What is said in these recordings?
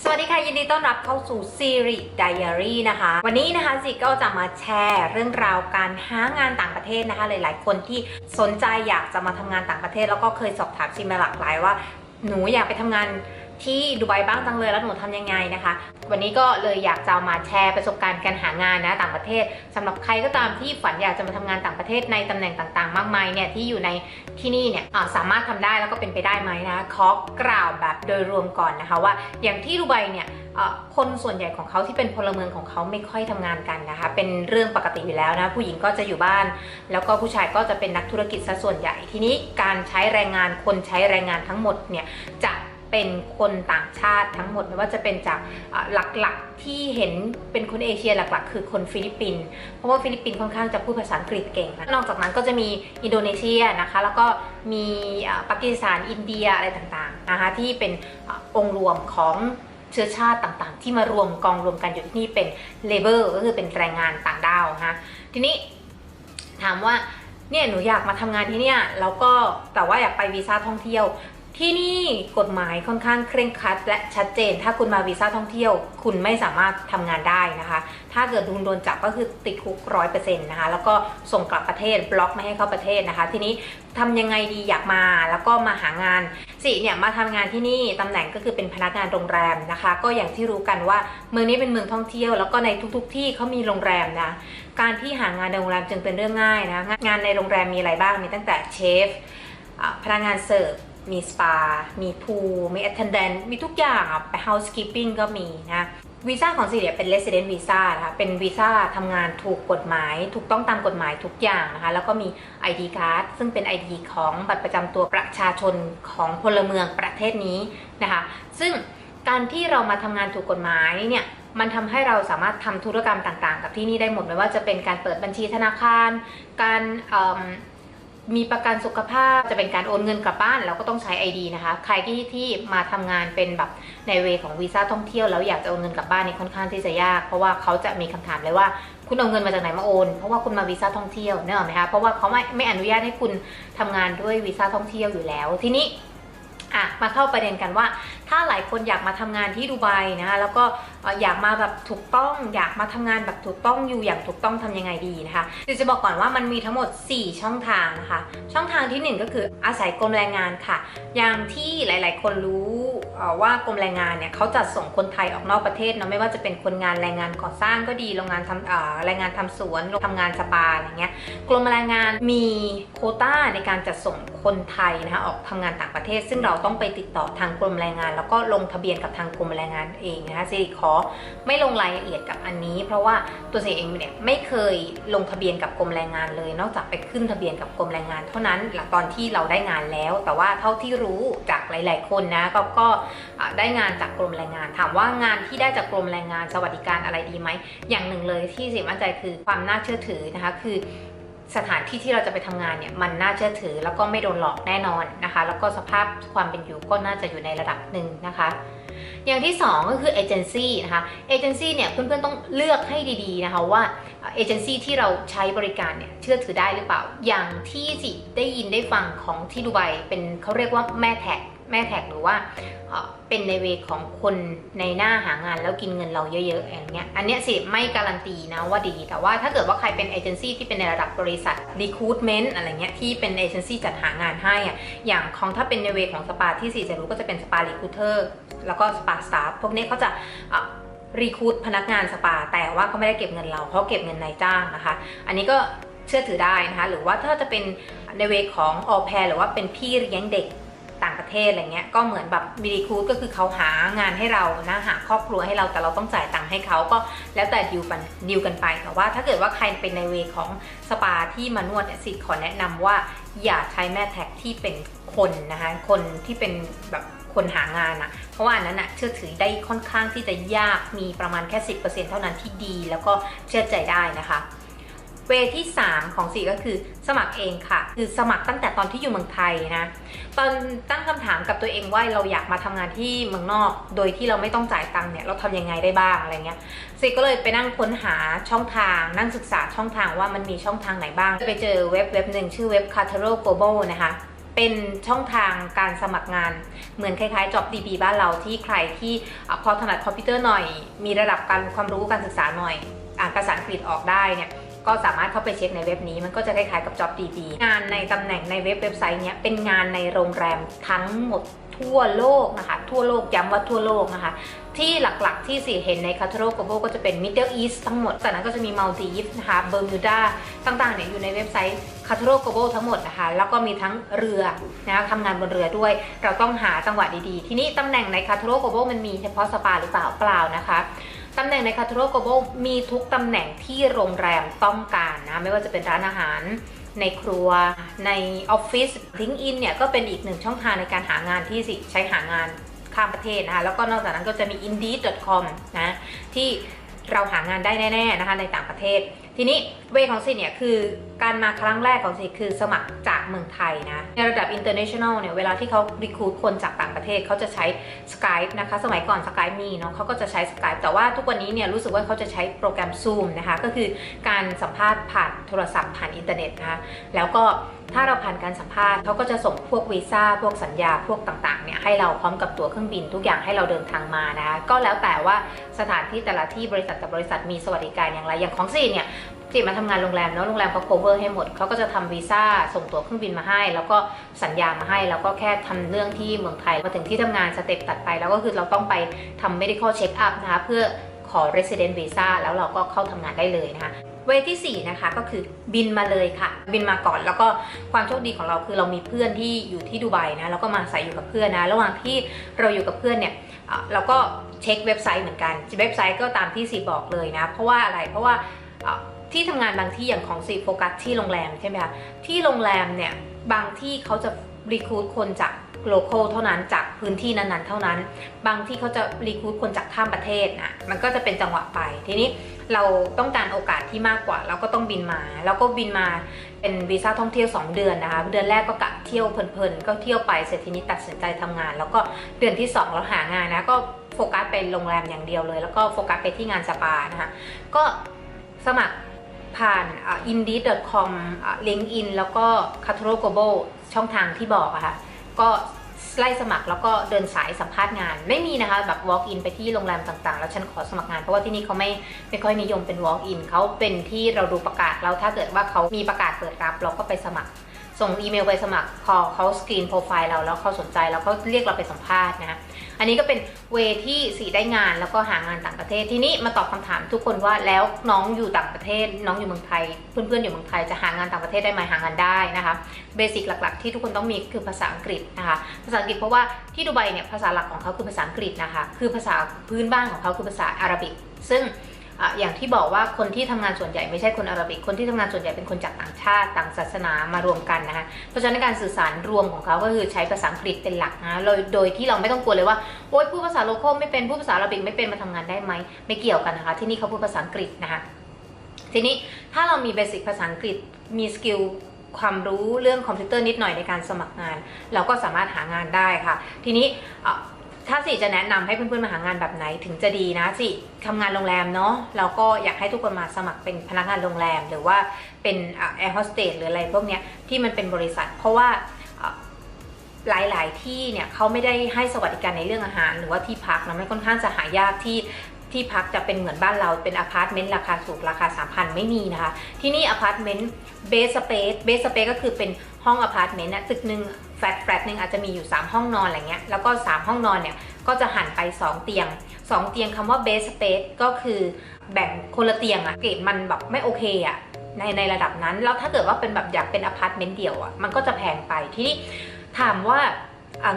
สวัสดีค่ะ ยินดีต้อนรับเข้าสู่ซีรีส์ไดอารี่นะคะ วันนี้นะคะสิก็จะมาแชร์เรื่องราวการหางานต่างประเทศนะคะ หลายๆ คนที่สนใจอยากจะมาทำงานต่างประเทศ แล้วก็เคยสอบถามซีมาหลากหลายว่าหนูอยากไปทำงาน ที่ดูไบบ้างจังเลยแล้วหนูทำยังไงนะคะ วันนี้ก็เลยอยากจะมาแชร์ประสบการณ์การหางานนะต่างประเทศสำหรับใครก็ตามที่ฝันอยากจะมาทำงานต่างประเทศในตำแหน่งต่างๆ มากมายเนี่ยที่อยู่ในที่นี่เนี่ยสามารถทำได้แล้วก็เป็นไปได้ไหมนะขอกล่าวแบบโดยรวมก่อนนะคะว่า อย่างที่ดูไบเนี่ยคนส่วนใหญ่ของเขาที่เป็นพลเมืองของเขาไม่ค่อยทำงานกันนะคะ เป็นเรื่องปกติอยู่แล้วนะ ผู้หญิงก็จะอยู่บ้าน แล้วก็ผู้ชายก็จะเป็นนักธุรกิจซะส่วนใหญ่ ทีนี้การใช้แรงงานคนใช้แรงงานทั้งหมดเนี่ยจะ เป็นคนต่างชาติทั้งหมดไม่ว่าจะเป็นจากหลักๆที่เห็นเป็นคนเอเชียหลักๆ คือคนฟิลิปปินส์เพราะว่าฟิลิปปินส์ค่อนข้างจะพูดภาษาอังกฤษเก่งนะนอกจากนั้นก็จะมีอินโดนีเซียนะคะ แล้วก็มีปากีสถานอินเดียอะไรต่างๆนะคะที่เป็นองค์รวมของเชื้อชาติต่างๆ ที่มารวมกองรวมกันอยู่ที่นี่เป็นเลเบอร์ก็คือเป็นแรงงานต่างด้าวนะคะทีนี้ถามว่าเนี่ยหนูอยากมาทำงานที่เนี่ยแล้วก็แต่ว่าอยากไปวีซ่าท่องเที่ยว ที่นี่กฎหมายค่อนข้างเคร่งครัดและชัดเจน ถ้าคุณมาวีซ่าท่องเที่ยว คุณไม่สามารถทำงานได้นะคะ ถ้าเกิดคุณโดนจับก็คือติดคุกร้อยเปอร์เซ็นต์นะคะ แล้วก็ส่งกลับประเทศบล็อกไม่ให้เข้าประเทศนะคะ ทีนี้ทำยังไงดีอยากมาแล้วก็มาหางานสิเนี่ยมาทำงานที่นี่ตำแหน่งก็คือเป็นพนักงานโรงแรมนะคะ ก็อย่างที่รู้กันว่าเมืองนี้เป็นเมืองท่องเที่ยว แล้วก็ในทุก ๆ ที่เขามีโรงแรมนะการที่หางานในโรงแรมจึงเป็นเรื่องง่ายนะงานในโรงแรมมีอะไรบ้างมีตั้งแต่เชฟพนักงานเสิร์ฟ มีสปา มีพูลมี attendant มีทุกอย่างอะไป housekeeping ก็มีนะวีซ่าของสิริเป็น resident visa นะคะเป็นวีซ่าทำงานถูกกฎหมาย ถูกต้องตามกฎหมายทุกอย่างนะคะ แล้วก็มี ID card ซึ่งเป็น ID ของบัตรประจำตัวประชาชนของพลเมืองประเทศนี้นะคะ ซึ่งการที่เรามาทำงานถูกกฎหมายเนี่ยมันทำให้เราสามารถทำธุรกรรมต่างๆ กับที่นี่ได้หมดไม่ว่าจะเป็นการเปิดบัญชีธนาคาร การ มีประกันสุขภาพจะเป็นการโอนเงินกลับบ้านเราก็ต้องใช้ ID นะคะ ใครที่ที่มาทำงานเป็นแบบในเวของวีซ่าท่องเที่ยวแล้วอยากจะโอนเงินกลับบ้านนี่ค่อนข้างที่จะยาก เพราะว่าเขาจะมีคำถามเลยว่าคุณเอาเงินมาจากไหนมาโอน เพราะว่าคุณมาวีซ่าท่องเที่ยวเนอะไหมคะเพราะว่าเขาไม่ไม่อนุญาตให้คุณทำงานด้วยวีซ่าท่องเที่ยวอยู่แล้ว ทีนี้ อะมาเข้าประเด็นกันว่า ถ้าหลายคนอยากมาทำงานที่ดูไบนะคะแล้วก็อยากมาแบบถูกต้อง อยากมาทำงานแบบถูกต้องอยู่อย่างถูกต้องทำยังไงดีนะคะเดี๋ยวจะบอกก่อนว่ามันมีทั้งหมด 4 ช่องทางนะคะ ช่องทางทีหนึ่1 ก็คืออาศัยกรมแรงงานค่ะ อย่างที่หลาย ๆ คนรู้ ว่ากรมแรงงานเนี่ยเขาจัดส่งคนไทยออกนอกประเทศเนาะไม่ว่าจะเป็นคนงานแรงงานก่อสร้างก็ดีโรงงานทำแรงงานทำสวนทำงานสปาอะไรเงี้ยกรมแรงงานมีโคต้าในการจัดส่งคนไทยนะคะออกทำงานต่างประเทศ ซึ่งเราต้องไปติดต่อทางกรมแรงงาน แล้วก็ลงทะเบียนกับทางกรมแรงงานเองนะคะสิริขอไม่ลงรายละเอียดกับอันนี้ เพราะว่าตัวสิริเองเนี่ยไม่เคยลงทะเบียนกับกรมแรงงานเลย นอกจากไปขึ้นทะเบียนกับกรมแรงงาน เท่านั้นหลังตอนที่เราได้งานแล้ว แต่ว่าเท่าที่รู้จาก หลาย ๆ คนนะก็ก็ได้งานจากกรมแรงงาน ถามว่างานที่ได้จากกรมแรงงานสวัสดิการอะไรดีไหม อย่างหนึ่งเลยที่สิมั่นใจคือความน่าเชื่อถือนะคะคือสถานที่ที่เราจะไปทำงานเนี่ยมันน่าเชื่อถือ แล้วก็ไม่โดนหลอกแน่นอนนะคะ แล้วก็สภาพความเป็นอยู่ก็น่าจะอยู่ในระดับหนึ่งนะคะ อย่างที่ 2 ก็คือเอเจนซี่นะคะเอเจนซี่เนี่ยเพื่อนๆต้องเลือกให้ดีๆนะคะว่าเอเจนซี่ที่เราใช้บริการเนี่ยเชื่อถือได้หรือเปล่า อย่างที่สิได้ยินได้ฟังของที่ดูไบเป็นเขาเรียกว่าแม่แท็ก แม่แท็กหรือว่าเป็นในเวของคนในหน้าหางานแล้วกินเงินเราเยอะๆอย่างเงี้ย อันเนี้ยสิไม่การันตีนะว่าดี แต่ว่าถ้าเกิดว่าใครเป็นเอเจนซี่ที่เป็นในระดับบริษัท recruitment อะไรเงี้ยที่เป็นเอเจนซี่จัดหางานให้อะอย่างของถ้าเป็นในเวของสปาที่สิจะรู้ก็จะเป็นสปา recruiter แล้วก็สปาสตาฟพวกนี้เขาจะรีคูดพนักงานสปา แต่ว่าเขาไม่ได้เก็บเงินเราเขาเก็บเงินนายจ้างนะคะ อันนี้ก็เชื่อถือได้นะคะ หรือว่าถ้าจะเป็นในเวของออแพรหรือว่าเป็นพี่เลี้ยงเด็ก ต่างประเทศอะไรเงี้ยก็เหมือนแบบมีรีคูดก็คือเขาหางานให้เรานะหาครอบครัวให้เราแต่เราต้องจ่ายตังค์ให้เขาก็แล้วแต่ดิวกันดิวกันไปแต่ว่าถ้าเกิดว่าใครเป็นในเวของสปาที่มานวดเนี่ยสิขอแนะนำว่าอย่าใช้แม่แท็กที่เป็นคนนะคะคนที่เป็นแบบคนหางานอะเพราะว่าอันนั้นอะเชื่อถือได้ค่อนข้างที่จะยากมีประมาณแค่ 10%เท่านั้นที่ดี แล้วก็เชื่อใจได้นะคะ เวที่ 3 ของสีก็คือสมัครเองค่ะ คือสมัครตั้งแต่ตอนที่อยู่เมืองไทยนะ ตอนตั้งคำถามกับตัวเองว่าเราอยากมาทำงานที่เมืองนอก โดยที่เราไม่ต้องจ่ายตังค์เนี่ยเราทำยังไงได้บ้างอะไรเงี้ยสีก็เลยไปนั่งค้นหาช่องทาง นั่งศึกษาช่องทางว่ามันมีช่องทางไหนบ้างไปเจอเว็บเว็บหนึ่งชื่อเว็บ c a t e r o Global นะคะเป็นช่องทางการสมัครงานเหมือนคล้ายๆ JobDB บ้านเราที่ใครที่พอถนัดคอมพิวเตอร์หน่อย มีระดับการความรู้การศึกษาหน่อย อ่านภาษาอังกฤษออกได้เนี่ย ก็สามารถเข้าไปเช็คในเว็บนี้มันก็จะคล้ายๆกับ JobDB งานในตำแหน่งในเว็บเว็บไซต์เนี้ยเป็นงานในโรงแรมทั้งหมดทั่วโลกนะคะทั่วโลกย้ำว่าทั่วโลกนะคะ ที่หลักๆที่สิเห็นใน c a t a l o g Global ก็จะเป็น Middle East ทั้งหมดจากนั้นก็จะมี Maldives นะคะเบอร์มิวดาต่างๆเนี่ยอยู่ในเว็บไซต์ c a t a l o g Global ทั้งหมดนะคะ แล้วก็มีทั้งเรือนะะทำงานบนเรือด้วย เราต้องหาจังหวะดีๆ ทีนี้ตำแหน่งใน c a t a l o g Global มันมีเฉพาะสปาหรือเปล่าเปล่านะคะ ตำแหน่งใน c a t a l o g Global มีทุกตำแหน่งที่โรงแรมต้องการนะ ไม่ว่าจะเป็นร้านอาหารในครัวในออฟฟิศทิ้งอินเนี่ยก็เป็นอีกหนึ่งช่องทางในการหางานที่สิใช้หางานข้ามประเทศนะคะ แล้วก็นอกจากนั้นก็จะมี indeed.com นะที่เราหางานได้แน่ ๆ นะคะในต่างประเทศ ทีนี้เวของสิเนี่ยคือ การมาครั้งแรกของสิคือสมัครจากเมืองไทยนะ ในระดับ international เนี่ย เวลาที่เขา recruit คนจากต่างประเทศเขาจะใช้ Skype นะคะ สมัยก่อน Skype มีเนาะเขาก็จะใช้ Skype แต่ว่าทุกวันนี้เนี่ยรู้สึกว่าเขาจะใช้โปรแกรม Zoom นะคะ ก็คือการสัมภาษณ์ผ่านโทรศัพท์ผ่านอินเทอร์เน็ตนะคะ แล้วก็ถ้าเราผ่านการสัมภาษณ์เขาก็จะส่งพวกวีซ่าพวกสัญญาพวกต่างๆเนี่ยให้เราพร้อมกับตั๋วเครื่องบินทุกอย่างให้เราเดินทางมานะคะก็แล้วแต่ว่าสถานที่แต่ละที่บริษัทแต่บริษัทมีสวัสดิการอย่างไรอย่างของซีเนี่ย จีมาทำงานโรงแรมเนาะโรงแรมเขา cover ให้หมดเขาก็จะทำวีซ่าส่งตั๋วเครื่องบินมาให้ แล้วก็สัญญามาให้ แล้วก็แค่ทำเรื่องที่เมืองไทยมาถึงที่ทำงานสเต็ปตัดไป แล้วก็คือเราต้องไปทำ medical check up นะคะเพื่อขอ resident visa แล้วเราก็เข้าทำงานได้เลยนะคะเวทีสี่นะคะก็คือบินมาเลยค่ะ บินมาก่อนแล้วก็ความโชคดีของเราคือเรามีเพื่อนที่อยู่ที่ดูไบนะแล้วก็มาใส่อยู่กับเพื่อนนะ ระหว่างที่เราอยู่กับเพื่อนเนี่ยเราก็เช็คเว็บไซต์เหมือนกันเว็บไซต์ก็ตามที่สีบอกเลยนะ เพราะว่าอะไรเพราะว่า ที่ทำงานบางที่อย่างของสีโฟกัสที่โรงแรมใช่ไหมคะที่โรงแรมเนี่ยบางที่เขาจะรีคูดคนจากโลโก้เท่านั้นจากพื้นที่นั้นๆ เท่านั้น บางที่เขาจะรีคูดคนจากข้ามประเทศนะมันก็จะเป็นจังหวะไป ทีนี้เราต้องการโอกาสที่มากกว่า เราก็ต้องบินมา แล้วก็บินมาเป็นวีซ่าท่องเที่ยว 2 เดือนนะคะ เดือนแรกก็กะเที่ยวเพลินๆ ก็เที่ยวไปเสร็จทีนี้ตัดสินใจทำงาน แล้วก็เดือนที่ 2 เราหางานนะก็โฟกัสไปโรงแรมอย่างเดียวเลย แล้วก็โฟกัสไปที่งานสปานะคะก็สมัคร ผ่าน indeed.com LinkedIn แล้วก็ c a t a l o Global ช่องทางที่บอกอะค่ะ ก็ไล่สมัครแล้วก็เดินสายสัมภาษณ์งาน ไม่มีนะคะแบบ walk in ไปที่โรงแรมต่างๆ แล้วฉันขอสมัครงาน เพราะว่าที่นี่เขาไม่ไม่ค่อยนิยมเป็น walk in เขาเป็นที่เราดูประกาศแล้วถ้าเกิดว่าเขามีประกาศเปิดรับเราก็ไปสมัคร ส่งอีเมลไปสมัครพอเขาสกรีนโปรไฟล์เราแล้วเขาสนใจแล้วเขาเรียกเราไปสัมภาษณ์นะอันนี้ก็เป็นเวที่สีได้งานแล้วก็หางานต่างประเทศทีนี้มาตอบคำถามทุกคนว่าแล้วน้องอยู่ต่างประเทศ น้องอยู่เมืองไทย เพื่อนๆอยู่เมืองไทยจะหางานต่างประเทศได้ไหมหางานได้นะคะเบสิกหลัก ๆ ที่ทุกคนต้องมีคือภาษาอังกฤษนะคะภาษาอังกฤษเพราะว่าที่ดูไบเนี่ยภาษาหลักของเขาคือภาษาอังกฤษนะคะคือภาษาพื้นบ้านของเขาคือภาษาอาหรับิกซึ่ง อย่างที่บอกว่าคนที่ทำงานส่วนใหญ่ไม่ใช่คนอาหรับิก คนที่ทำงานส่วนใหญ่เป็นคนจากต่างชาติต่างศาสนามารวมกันนะคะเพราะฉะนั้นการสื่อสารรวมของเขาก็คือใช้ภาษาอังกฤษเป็นหลักนะโดยโดยที่เราไม่ต้องกลัวเลยว่าโอ๊ยพูดภาษาโลคอลไม่เป็นพูดภาษาอาหรับิกไม่เป็นมาทำงานได้ไหมไม่เกี่ยวกันนะคะ ที่นี่เขาพูดภาษาอังกฤษนะคะทีนี้ถ้าเรามีเบสิกภาษาอังกฤษมีสกิลความรู้เรื่องคอมพิวเตอร์นิดหน่อยในการสมัครงาน เราก็สามารถหางานได้ค่ะ ทีนี้ ถ้าสิจะแนะนำให้เพื่อนๆมาหางานแบบไหนถึงจะดีนะสิทำงานโรงแรมเนาะเราก็อยากให้ทุกคนมาสมัครเป็นพนักงานโรงแรม หรือว่าเป็นแอร์โฮสเตสหรืออะไรพวกเนี้ยที่มันเป็นบริษัท เพราะว่าหลายๆ ที่เนี่ยเขาไม่ได้ให้สวัสดิการในเรื่องอาหาร หรือว่าที่พักนะไม่ค่อนข้างจะหายากที่ที่พักจะเป็นเหมือนบ้านเราเป็นอพาร์ตเมนต์ราคาสูงราคา 3,000 ไม่มีนะคะ ที่นี่อพาร์ตเมนต์เบสสเปซเบสสเปซก็คือเป็นห้องอพาร์ตเมนต์นะตึกหนึ่ง ฟลตแฟลตหนึ่งอาจจะมีอยู่ 3 ห้องนอนอะไรเงี้ยแล้วก็ 3 ห้องนอนเนี่ยก็จะหันไป 2 เตียง 2 เตียงคำว่าเบสสเปซก็คือแบ่งคนละเตียงอะเกรดมันแบบไม่โอเคอะในในระดับนั้น แล้วถ้าเกิดว่าเป็นแบบอยากเป็นอพาร์ตเมนต์เดี่ยวอะมันก็จะแพงไปทีนี้ถามว่า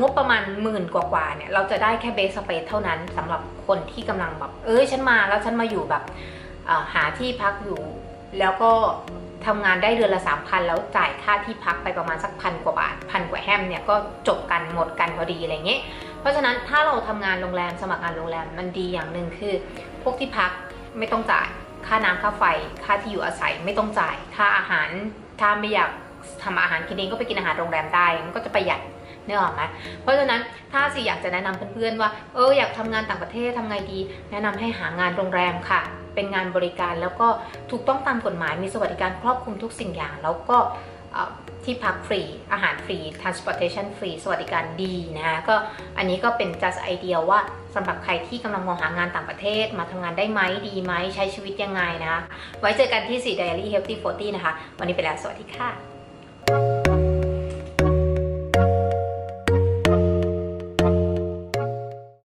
งบประมาณหมื่นกว่าๆเนี่ยเราจะได้แค่เบสสเปซเท่านั้นสำหรับคนที่กำลังแบบเอ้ยฉันมาแล้วฉันมาอยู่แบบหาที่พักอยู่ แล้วก็ทำงานได้เดือนละ 3,000 แล้วจ่ายค่าที่พักไปประมาณสักพันกว่าบาทพันกว่าแฮมเนี่ยก็จบกันหมดกันพอดีอะไรเงี้ยเพราะฉะนั้นถ้าเราทำงานโรงแรมสมัครงานโรงแรมมันดีอย่างหนึ่งคือ พวกที่พักไม่ต้องจ่าย ค่าน้ำค่าไฟ ค่าที่อยู่อาศัยไม่ต้องจ่าย ค่าอาหาร ถ้าไม่อยากทำอาหารกินเองก็ไปกินอาหารโรงแรมได้มันก็จะประหยัดนึกออกไหมเพราะฉะนั้นถ้าสิอยากจะแนะนำเพื่อนๆว่าเอออยากทำงานต่างประเทศทำไงดี แนะนำให้หางานโรงแรมค่ะ เป็นงานบริการแล้วก็ถูกต้องตามกฎหมายมีสวัสดิการครอบคลุมทุกสิ่งอย่าง แล้วก็ทที่พักฟรี อาหารฟรี transportation ฟรี สวัสดิการดีนะคะก็อันนี้ก็เป็น just idea ว่าสำหรับใครที่กำลังมองหางานต่างประเทศ มาทำงานได้ไหมดีไหมใช้ชีวิตยังไงนะคะไว้เจอกันที่ 4 Diary Healthy 40 นะคะ วันนี้ไปแล้ว สวัสดีค่ะ